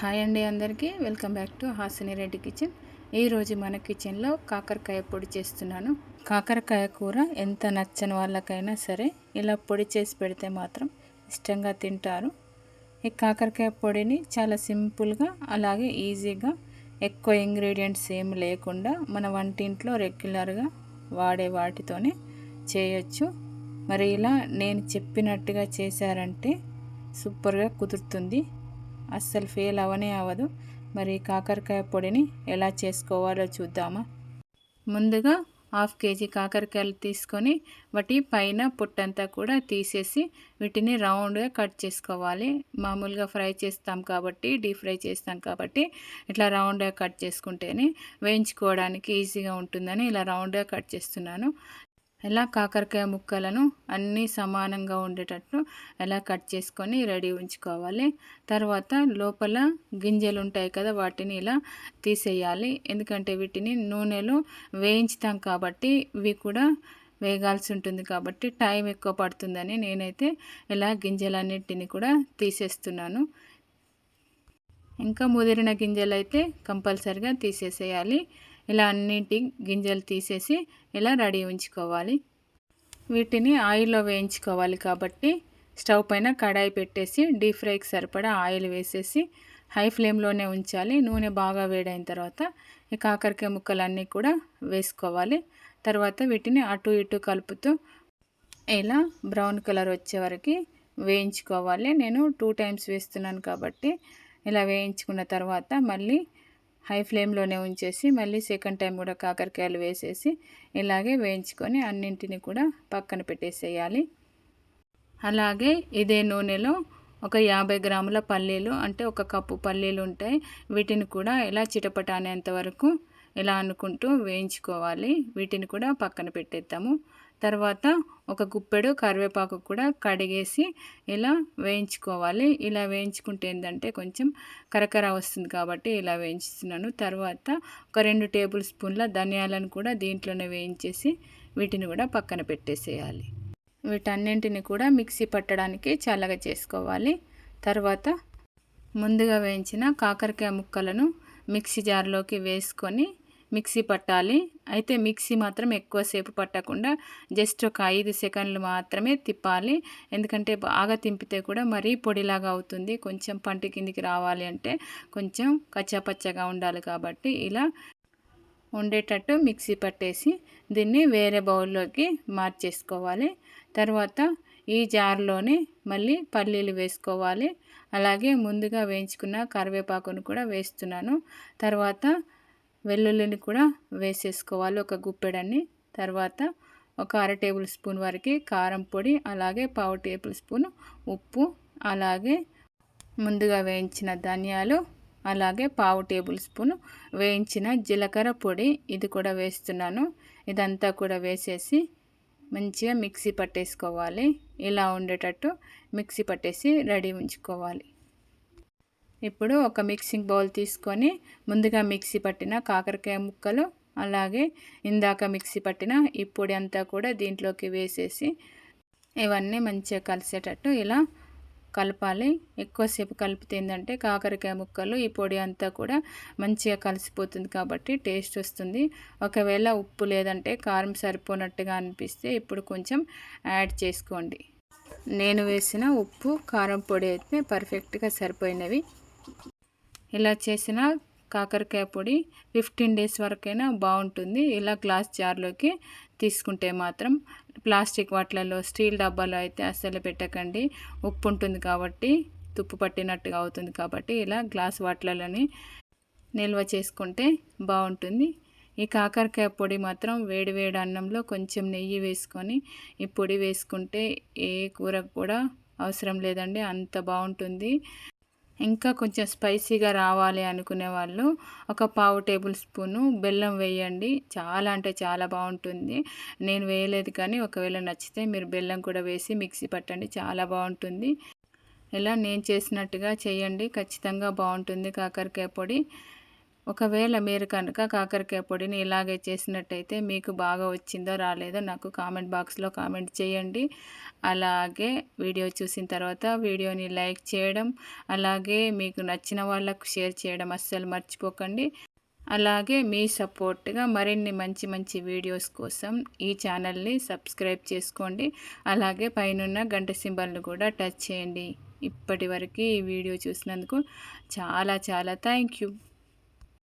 Hi అండి అందరికీ. Welcome back to Hasini Reddy kitchen. ఈరోజు మన కిచెన్లో కాకరకాయ పొడి చేస్తున్నాను. కాకరకాయ కూర ఎంత నచ్చని వాళ్ళకైనా సరే ఇలా పొడి చేసి పెడితే మాత్రం ఇష్టంగా తింటారు. ఈ కాకరకాయ పొడిని చాలా సింపుల్గా అలాగే ఈజీగా ఎక్కువ ఇంగ్రీడియంట్స్ ఏం లేకుండా మన వంటింట్లో రెగ్యులర్గా వాడే వాటితోనే చేయొచ్చు. మరి ఇలా నేను చెప్పినట్టుగా చేశారంటే సూపర్గా కుదురుతుంది. అస్సలు ఫెయిల్ అవనే అవ్వదు. మరి కాకరకాయ పొడిని ఎలా చేసుకోవాలో చూద్దామా? ముందుగా హాఫ్ కేజీ కాకరకాయలు తీసుకొని వాటి పైన పుట్టంతా కూడా తీసేసి వీటిని రౌండ్గా కట్ చేసుకోవాలి. మామూలుగా ఫ్రై చేస్తాం కాబట్టి డీప్ ఫ్రై చేస్తాం కాబట్టి ఇట్లా రౌండ్గా కట్ చేసుకుంటేనే వేయించుకోవడానికి ఈజీగా ఉంటుందని ఇలా రౌండ్గా కట్ చేస్తున్నాను. ఎలా కాకరకాయ ముక్కలను అన్నీ సమానంగా ఉండేటట్టు ఎలా కట్ చేసుకొని రెడీ ఉంచుకోవాలి. తర్వాత లోపల గింజలు ఉంటాయి కదా వాటిని ఇలా తీసేయాలి. ఎందుకంటే వీటిని నూనెలో వేయించుతాం కాబట్టి ఇవి కూడా వేగాల్సి ఉంటుంది కాబట్టి టైం ఎక్కువ పడుతుందని నేనైతే ఇలా గింజలన్నిటిని కూడా తీసేస్తున్నాను. ఇంకా ముదిరిన గింజలు అయితే కంపల్సరిగా తీసేసేయాలి. ఇలా అన్నింటి గింజలు తీసేసి ఇలా రెడీ ఉంచుకోవాలి. వీటిని ఆయిల్లో వేయించుకోవాలి కాబట్టి స్టవ్ పైన కడాయి పెట్టేసి డీప్ ఫ్రైకి సరిపడా ఆయిల్ వేసేసి హై ఫ్లేమ్లోనే ఉంచాలి. నూనె బాగా వేడైన తర్వాత ఈ కాకరకాయ ముక్కలన్నీ కూడా వేసుకోవాలి. తర్వాత వీటిని అటు ఇటు కలుపుతూ ఇలా బ్రౌన్ కలర్ వచ్చే వరకు వేయించుకోవాలి. నేను టూ టైమ్స్ వేస్తున్నాను కాబట్టి ఇలా వేయించుకున్న తర్వాత మళ్ళీ హై ఫ్లేమ్లోనే ఉంచేసి మళ్ళీ సెకండ్ టైం కూడా కాకరకాయలు వేసేసి ఇలాగే వేయించుకొని అన్నింటిని కూడా పక్కన పెట్టేసేయాలి. అలాగే ఇదే నూనెలో ఒక యాభై గ్రాముల పల్లీలు అంటే ఒక కప్పు పల్లీలు ఉంటాయి వీటిని కూడా ఇలా చిటపట అనేంత వరకు ఇలా అనుకుంటూ వేయించుకోవాలి. వీటిని కూడా పక్కన పెట్టేద్దాము. తర్వాత ఒక గుప్పెడు కరివేపాకు కూడా కడిగేసి ఇలా వేయించుకోవాలి. ఇలా వేయించుకుంటే ఏంటంటే కొంచెం కరకర వస్తుంది కాబట్టి ఇలా వేయించుతున్నాను. తర్వాత ఒక రెండు టేబుల్ స్పూన్ల ధనియాలను కూడా దీంట్లోనే వేయించేసి వీటిని కూడా పక్కన పెట్టేసేయాలి. వీటన్నింటిని కూడా మిక్సీ పట్టడానికి చల్లగా చేసుకోవాలి. తర్వాత ముందుగా వేయించిన కాకరకాయ ముక్కలను మిక్సీ జార్లోకి వేసుకొని మిక్సీ పట్టాలి. అయితే మిక్సీ మాత్రం ఎక్కువసేపు పట్టకుండా జస్ట్ ఒక ఐదు సెకండ్లు మాత్రమే తిప్పాలి. ఎందుకంటే బాగా తింపితే కూడా మరీ పొడిలాగా అవుతుంది. కొంచెం పంటి కిందికి రావాలి అంటే కొంచెం కచ్చాపచ్చగా ఉండాలి కాబట్టి ఇలా ఉండేటట్టు మిక్సీ పట్టేసి దీన్ని వేరే బౌల్లోకి మార్చేసుకోవాలి. తర్వాత ఈ జార్లోనే మళ్ళీ పల్లీలు వేసుకోవాలి. అలాగే ముందుగా వేయించుకున్న కరివేపాకును కూడా వేస్తున్నాను. తర్వాత వెల్లుల్లిని కూడా వేసేసుకోవాలి. ఒక గుప్పెడన్ని. తర్వాత ఒక అర టేబుల్ స్పూన్ వరకు కారం పొడి అలాగే పావు టేబుల్ స్పూన్ ఉప్పు అలాగే ముందుగా వేయించిన ధనియాలు అలాగే పావు టేబుల్ స్పూన్ వేయించిన జీలకర్ర పొడి. ఇది కూడా వేస్తున్నాను. ఇదంతా కూడా వేసేసి మంచిగా మిక్సీ పట్టేసుకోవాలి. ఇలా ఉండేటట్టు మిక్సీ పట్టేసి రెడీ ఉంచుకోవాలి. ఇప్పుడు ఒక మిక్సింగ్ బౌల్ తీసుకొని ముందుగా మిక్సీ పట్టిన కాకరకాయ ముక్కలు అలాగే ఇందాక మిక్సీ పట్టిన ఈ పొడి అంతా కూడా దీంట్లోకి వేసేసి ఇవన్నీ మంచిగా కలిసేటట్టు ఇలా కలపాలి. ఎక్కువసేపు కలిపితే ఏంటంటే కాకరకాయ ముక్కలు ఈ పొడి అంతా కూడా మంచిగా కలిసిపోతుంది కాబట్టి టేస్ట్ వస్తుంది. ఒకవేళ ఉప్పు లేదంటే కారం సరిపోనట్టుగా అనిపిస్తే ఇప్పుడు కొంచెం యాడ్ చేసుకోండి. నేను వేసిన ఉప్పు కారం పొడి అయితే పర్ఫెక్ట్గా సరిపోయినవి. ఇలా చేసిన కాకరకాయ పొడి ఫిఫ్టీన్ డేస్ వరకైనా బాగుంటుంది. ఇలా గ్లాస్ జార్లోకి తీసుకుంటే మాత్రం ప్లాస్టిక్ వాటిలలో స్టీల్ డబ్బాలో అయితే అస్సలు పెట్టకండి. ఉప్పు ఉంటుంది కాబట్టి తుప్పు పట్టినట్టుగా అవుతుంది కాబట్టి ఇలా గ్లాస్ వాటిలని నిల్వ చేసుకుంటే బాగుంటుంది. ఈ కాకరకాయ పొడి మాత్రం వేడి వేడి అన్నంలో కొంచెం నెయ్యి వేసుకొని ఈ పొడి వేసుకుంటే ఏ కూర కూడా అవసరం లేదండి. అంత బాగుంటుంది. ఇంకా కొంచెం స్పైసీగా రావాలి అనుకునే వాళ్ళు ఒక పావు టేబుల్ స్పూను బెల్లం వేయండి. చాలా అంటే చాలా బాగుంటుంది. నేను వేయలేదు కానీ ఒకవేళ నచ్చితే మీరు బెల్లం కూడా వేసి మిక్సీ పట్టండి. చాలా బాగుంటుంది. ఇలా నేను చేసినట్టుగా చేయండి. ఖచ్చితంగా బాగుంటుంది కాకరకాయ పొడి. ఒకవేళ మీరు కనుక కాకరకాయ పొడిని ఇలాగే చేసినట్టయితే మీకు బాగా వచ్చిందో రాలేదో నాకు కామెంట్ బాక్స్లో కామెంట్ చేయండి. అలాగే వీడియో చూసిన తర్వాత వీడియోని లైక్ చేయడం అలాగే మీకు నచ్చిన వాళ్ళకు షేర్ చేయడం అస్సలు మర్చిపోకండి. అలాగే మీ సపోర్ట్గా మరిన్ని మంచి మంచి వీడియోస్ కోసం ఈ ఛానల్ని సబ్స్క్రైబ్ చేసుకోండి. అలాగే పైనున్న గంట సింబల్ను కూడా టచ్ చేయండి. ఇప్పటి వరకు ఈ వీడియో చూసినందుకు చాలా చాలా థ్యాంక్ యూ.